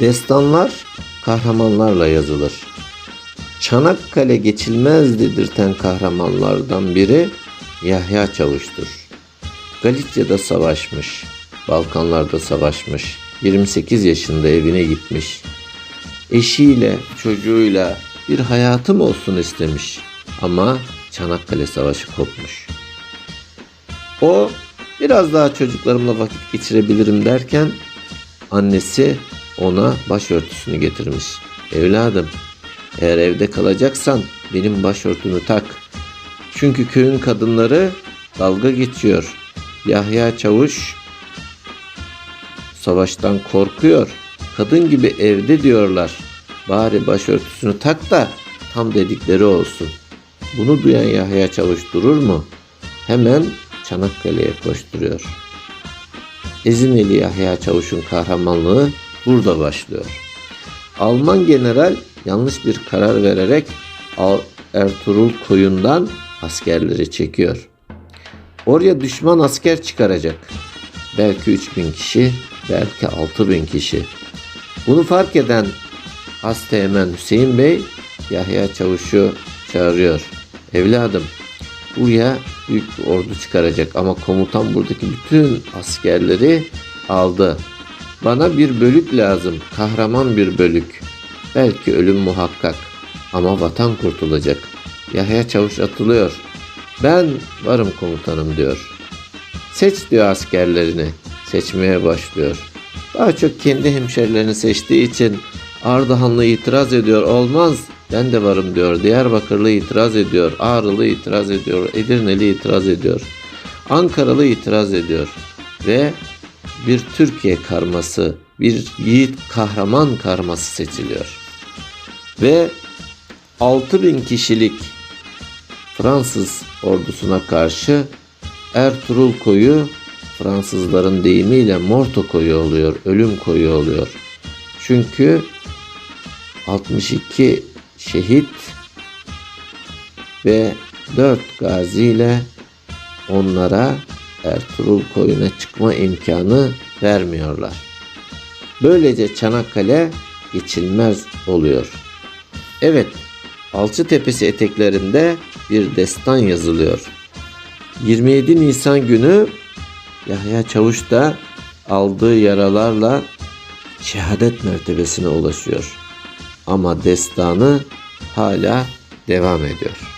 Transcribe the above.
Destanlar kahramanlarla yazılır. Çanakkale geçilmez dedirten kahramanlardan biri Yahya Çavuş'tur. Galicia'da savaşmış, Balkanlarda savaşmış, 28 yaşında evine gitmiş. Eşiyle, çocuğuyla bir hayatım olsun istemiş ama Çanakkale Savaşı kopmuş. O biraz daha çocuklarımla vakit geçirebilirim derken annesi ona başörtüsünü getirmiş. Evladım eğer evde kalacaksan benim başörtümü tak. Çünkü köyün kadınları dalga geçiyor. Yahya Çavuş savaştan korkuyor. Kadın gibi evde diyorlar. Bari başörtüsünü tak da tam dedikleri olsun. Bunu duyan Yahya Çavuş durur mu? Hemen Çanakkale'ye koşturuyor. Ezineli Yahya Çavuş'un kahramanlığı burada başlıyor. Alman general yanlış bir karar vererek Ertuğrul koyundan askerleri çekiyor. Oraya düşman asker çıkaracak. Belki 3000 kişi, belki 6000 kişi. Bunu fark eden Hasteğmen Hüseyin Bey Yahya Çavuş'u çağırıyor. Evladım buraya büyük bir ordu çıkaracak ama komutan buradaki bütün askerleri aldı. Bana bir bölük lazım, kahraman bir bölük. Belki ölüm muhakkak ama vatan kurtulacak. Yahya Çavuş atılıyor. Ben varım komutanım diyor. Seç diyor askerlerini. Seçmeye başlıyor. Daha çok kendi hemşerilerini seçtiği için Ardahanlı itiraz ediyor. Olmaz ben de varım diyor. Diyarbakırlı itiraz ediyor. Ağrılı itiraz ediyor. Edirneli itiraz ediyor. Ankaralı itiraz ediyor. Ve bir Türkiye karması, bir yiğit kahraman karması seçiliyor. Ve 6000 kişilik Fransız ordusuna karşı Ertuğrul koyu Fransızların deyimiyle Morto koyu oluyor, ölüm koyu oluyor. Çünkü 62 şehit ve 4 gazi ile onlara Ertuğrul koyuna çıkma imkanı vermiyorlar. Böylece Çanakkale geçilmez oluyor. Evet, Alçıtepesi eteklerinde bir destan yazılıyor. 27 Nisan günü Yahya Çavuş da aldığı yaralarla şehadet mertebesine ulaşıyor. Ama destanı hala devam ediyor.